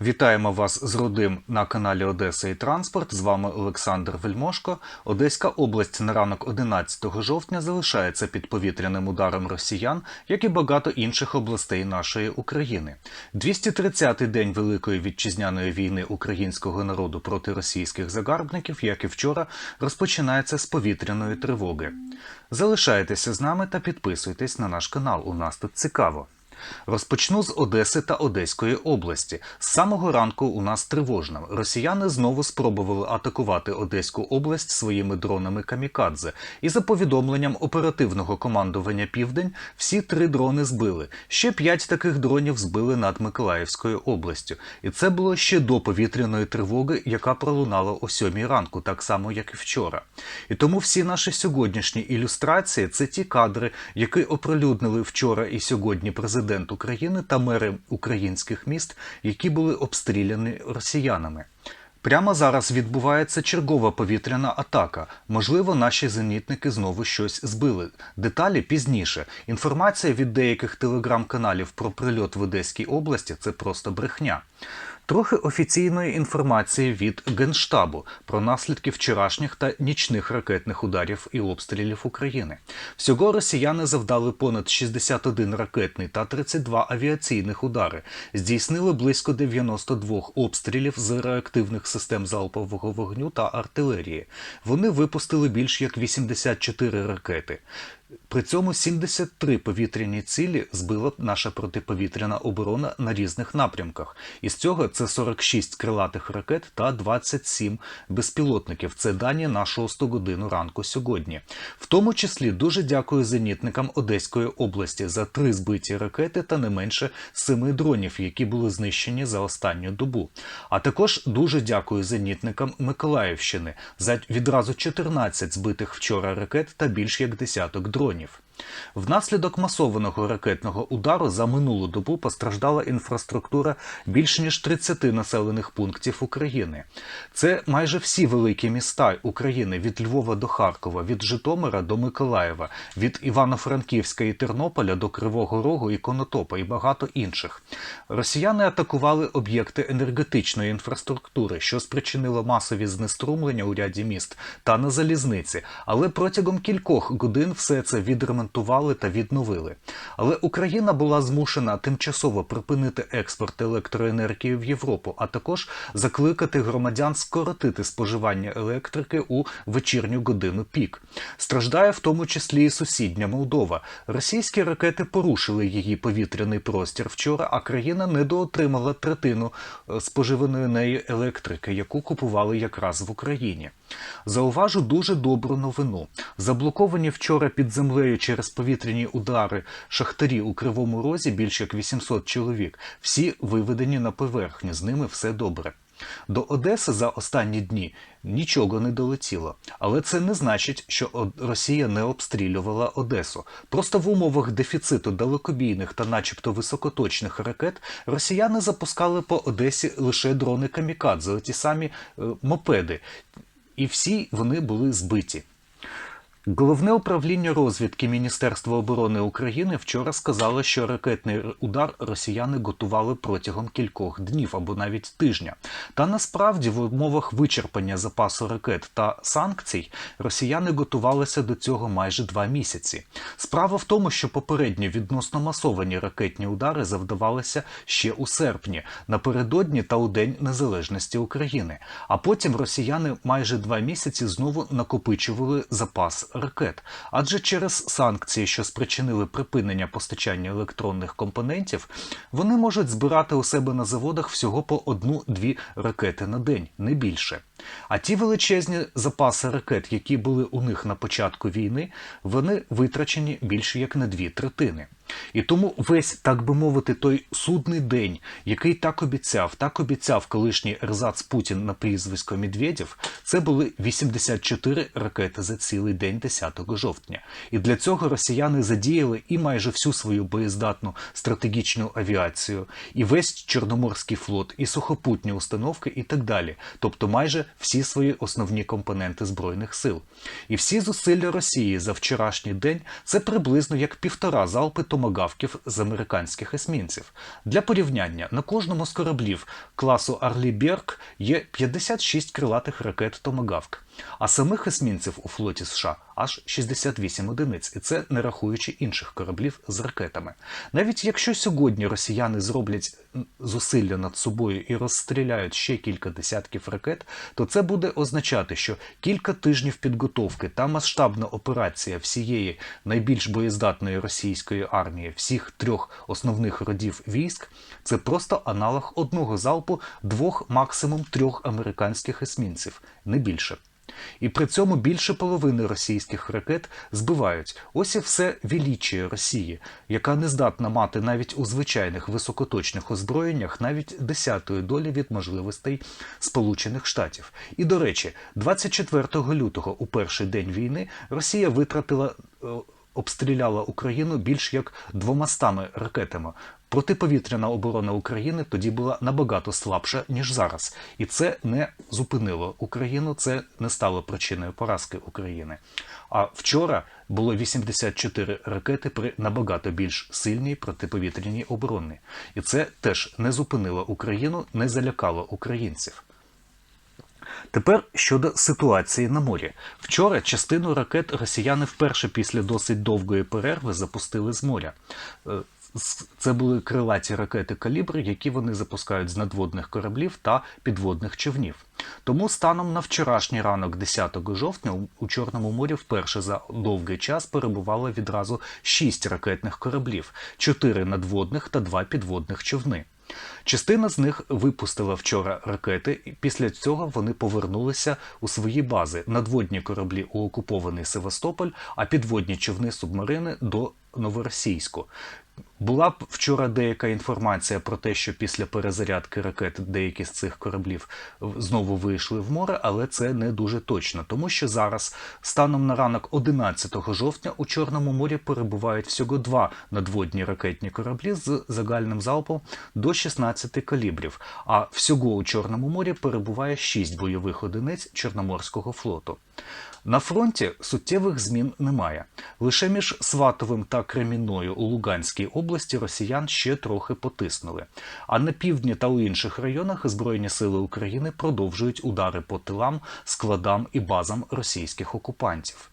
Вітаємо вас з родим на каналі Одеса і Транспорт. З вами Олександр Вельмошко. Одеська область на ранок 11 жовтня залишається під повітряним ударом росіян, як і багато інших областей нашої України. 230-й день Великої вітчизняної війни українського народу проти російських загарбників, як і вчора, розпочинається з повітряної тривоги. Залишайтеся з нами та підписуйтесь на наш канал. У нас тут цікаво. Розпочну з Одеси та Одеської області. З самого ранку у нас тривожно. Росіяни знову спробували атакувати Одеську область своїми дронами камікадзе. І за повідомленням оперативного командування Південь, всі три дрони збили. Ще п'ять таких дронів збили над Миколаївською областю. І це було ще до повітряної тривоги, яка пролунала о сьомій ранку, так само як і вчора. І тому всі наші сьогоднішні ілюстрації це ті кадри, які оприлюднили вчора і сьогодні президент України та мери українських міст, які були обстріляні росіянами. Прямо зараз відбувається чергова повітряна атака. Можливо, наші зенітники знову щось збили. Деталі пізніше. Інформація від деяких телеграм-каналів про прильот в Одеській області це просто брехня. Трохи офіційної інформації від Генштабу про наслідки вчорашніх та нічних ракетних ударів і обстрілів України. Всього росіяни завдали понад 61 ракетний та 32 авіаційних удари, здійснили близько 92 обстрілів з реактивних систем залпового вогню та артилерії. Вони випустили більш як 84 ракети. При цьому 73 повітряні цілі збила наша протиповітряна оборона на різних напрямках. Із цього це 46 крилатих ракет та 27 безпілотників. Це дані на 6 годину ранку сьогодні. В тому числі дуже дякую зенітникам Одеської області за три збиті ракети та не менше семи дронів, які були знищені за останню добу. А також дуже дякую зенітникам Миколаївщини за відразу 14 збитих вчора ракет та більш як десяток дронів дронів. Внаслідок масованого ракетного удару за минулу добу постраждала інфраструктура більш ніж 30 населених пунктів України. Це майже всі великі міста України від Львова до Харкова, від Житомира до Миколаєва, від Івано-Франківська і Тернополя до Кривого Рогу і Конотопа і багато інших. Росіяни атакували об'єкти енергетичної інфраструктури, що спричинило масові знеструмлення у ряді міст та на залізниці, але протягом кількох годин все це відремонтували відремонтували та відновили. Але Україна була змушена тимчасово припинити експорт електроенергії в Європу, а також закликати громадян скоротити споживання електрики у вечірню годину пік. Страждає в тому числі і сусідня Молдова. Російські ракети порушили її повітряний простір вчора, а країна недоотримала третину е, споживаної нею електрики, яку купували якраз в Україні. Зауважу дуже добру новину. Заблоковані вчора під землею через повітряні удари шахтарі у Кривому Розі більше як 800 чоловік. Всі виведені на поверхню, з ними все добре. До Одеси за останні дні нічого не долетіло, але це не значить, що Росія не обстрілювала Одесу. Просто в умовах дефіциту далекобійних та, начебто, високоточних ракет росіяни запускали по Одесі лише дрони камікадзе, ті самі е, мопеди, і всі вони були збиті. Головне управління розвідки Міністерства оборони України вчора сказало, що ракетний удар росіяни готували протягом кількох днів або навіть тижня. Та насправді в умовах вичерпання запасу ракет та санкцій росіяни готувалися до цього майже два місяці. Справа в тому, що попередні відносно масовані ракетні удари завдавалися ще у серпні, напередодні та у День Незалежності України. А потім росіяни майже два місяці знову накопичували запас ракет, адже через санкції, що спричинили припинення постачання електронних компонентів, вони можуть збирати у себе на заводах всього по одну-дві ракети на день, не більше. А ті величезні запаси ракет, які були у них на початку війни, вони витрачені більше як на дві третини. І тому весь, так би мовити, той судний день, який так обіцяв, так обіцяв колишній Ерзац Путін на прізвисько Медведєв, це були 84 ракети за цілий день 10 жовтня. І для цього росіяни задіяли і майже всю свою боєздатну стратегічну авіацію, і весь Чорноморський флот, і сухопутні установки, і так далі. Тобто майже всі свої основні компоненти збройних сил. І всі зусилля Росії за вчорашній день це приблизно як півтора залпи томагавків з американських есмінців. Для порівняння на кожному з кораблів класу Арлі Берг є 56 крилатих ракет Томагавк, а самих есмінців у флоті США аж 68 одиниць, і це не рахуючи інших кораблів з ракетами. Навіть якщо сьогодні росіяни зроблять зусилля над собою і розстріляють ще кілька десятків ракет, то це буде означати, що кілька тижнів підготовки та масштабна операція всієї найбільш боєздатної російської армії, всіх трьох основних родів військ, це просто аналог одного залпу двох, максимум трьох американських есмінців, не більше. І при цьому більше половини російських ракет збивають. Ось і все величіє Росії, яка не здатна мати навіть у звичайних високоточних озброєннях навіть десятої долі від можливостей Сполучених Штатів. І до речі, 24 лютого, у перший день війни, Росія витратила. е, Обстріляла Україну більш як двомастами ракетами. Протиповітряна оборона України тоді була набагато слабша ніж зараз, і це не зупинило Україну. Це не стало причиною поразки України. А вчора було 84 ракети при набагато більш сильній протиповітряній обороні, і це теж не зупинило Україну, не залякало українців. Тепер щодо ситуації на морі. Вчора частину ракет росіяни вперше після досить довгої перерви запустили з моря. Це були крилаті ракети калібри, які вони запускають з надводних кораблів та підводних човнів. Тому станом на вчорашній ранок, 10 жовтня, у- у Чорному морі вперше за довгий час перебувало відразу 6 ракетних кораблів, 4 надводних та 2 підводних човни. Частина з них випустила вчора ракети, і після цього вони повернулися у свої бази. Надводні кораблі у окупований Севастополь, а підводні човни субмарини до Новоросійську. Була б вчора деяка інформація про те, що після перезарядки ракет деякі з цих кораблів знову вийшли в море, але це не дуже точно, тому що зараз, станом на ранок 11 жовтня, у Чорному морі перебувають всього два надводні ракетні кораблі з загальним залпом до 16 калібрів. А всього у Чорному морі перебуває 6 бойових одиниць Чорноморського флоту. На фронті суттєвих змін немає. Лише між Сватовим та Кремінною у Луганській області росіян ще трохи потиснули. А на півдні та у інших районах Збройні сили України продовжують удари по тилам, складам і базам російських окупантів.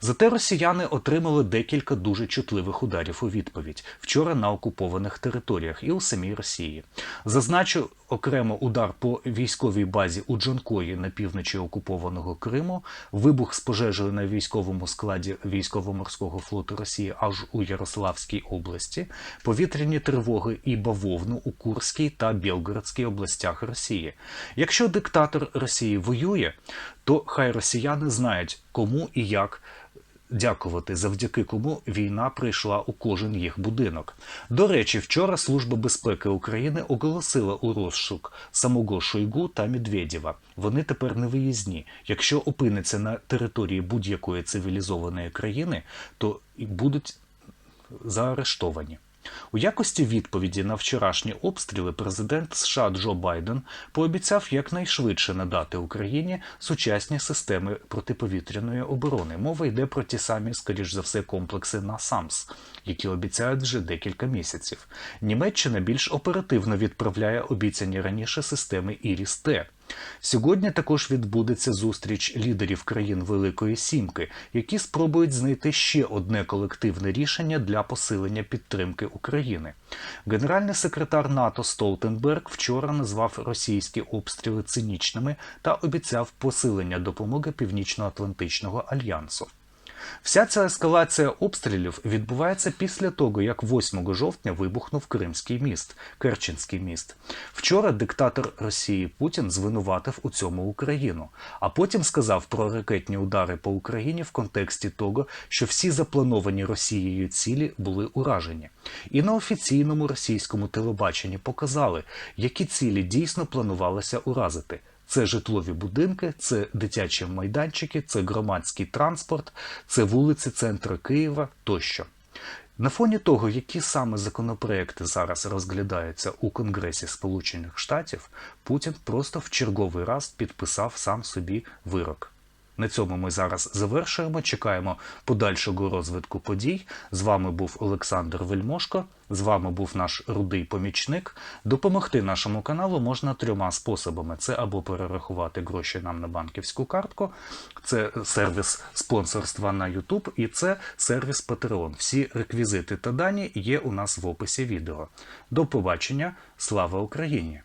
Зате росіяни отримали декілька дуже чутливих ударів у відповідь вчора на окупованих територіях і у самій Росії. Зазначу окремо удар по військовій базі у Джанкої на півночі окупованого Криму, вибух з пожежею на військовому складі військово-морського флоту Росії аж у Ярославській області, повітряні тривоги і бавовну у Курській та Білгородській областях Росії. Якщо диктатор Росії воює, то хай росіяни знають, кому і як дякувати, завдяки кому війна прийшла у кожен їх будинок. До речі, вчора Служба безпеки України оголосила у розшук самого Шойгу та Медведєва. Вони тепер не виїзні. Якщо опиниться на території будь-якої цивілізованої країни, то будуть заарештовані. У якості відповіді на вчорашні обстріли президент США Джо Байден пообіцяв якнайшвидше надати Україні сучасні системи протиповітряної оборони. Мова йде про ті самі, скоріш за все, комплекси НАСАМС, які обіцяють вже декілька місяців. Німеччина більш оперативно відправляє обіцяні раніше системи Іріс-Т. Сьогодні також відбудеться зустріч лідерів країн Великої Сімки, які спробують знайти ще одне колективне рішення для посилення підтримки України. Генеральний секретар НАТО Столтенберг вчора назвав російські обстріли цинічними та обіцяв посилення допомоги Північно-Атлантичного альянсу. Вся ця ескалація обстрілів відбувається після того, як 8 жовтня вибухнув Кримський міст, Керченський міст. Вчора диктатор Росії Путін звинуватив у цьому Україну, а потім сказав про ракетні удари по Україні в контексті того, що всі заплановані Росією цілі були уражені. І на офіційному російському телебаченні показали, які цілі дійсно планувалося уразити. Це житлові будинки, це дитячі майданчики, це громадський транспорт, це вулиці центру Києва тощо. На фоні того, які саме законопроекти зараз розглядаються у Конгресі Сполучених Штатів, Путін просто в черговий раз підписав сам собі вирок. На цьому ми зараз завершуємо. Чекаємо подальшого розвитку подій. З вами був Олександр Вельмошко. З вами був наш рудий помічник. Допомогти нашому каналу можна трьома способами: це або перерахувати гроші нам на банківську картку, це сервіс спонсорства на YouTube і це сервіс Patreon. Всі реквізити та дані є у нас в описі відео. До побачення! Слава Україні!